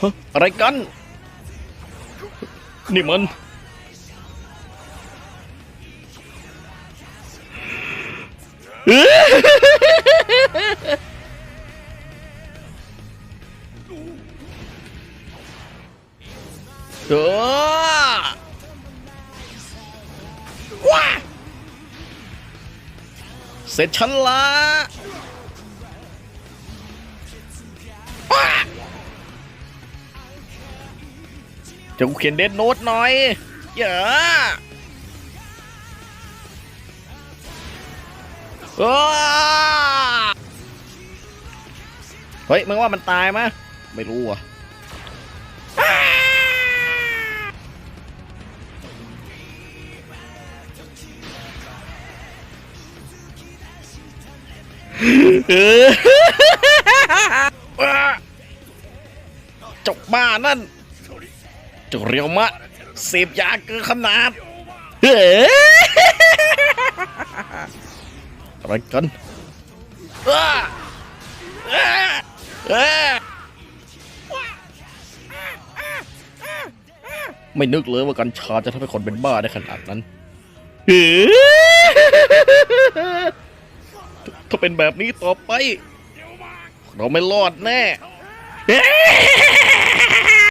ฮะอะไรกัน นี่มัน เออว้าเสร็จฉันละ เดี๋ยวกูเขียนเดนโน้ตหน่อยเยอะว้าเฮ้ยมึงว่ามันตายไหมไม่รู้อะจกบ้านั่น เจกเรียวมะเสพยาเกินขนาดเฮ้ยอะไรกันเอ้อเอ้อเอ้อไม่นึกเลยว่ากัญชาจะทำให้คนเป็นบ้าได้ขนาดนั้นเฮ้ยถ้าเป็นแบบนี้ต่อไป เราไม่รอดแน่เฮ้ย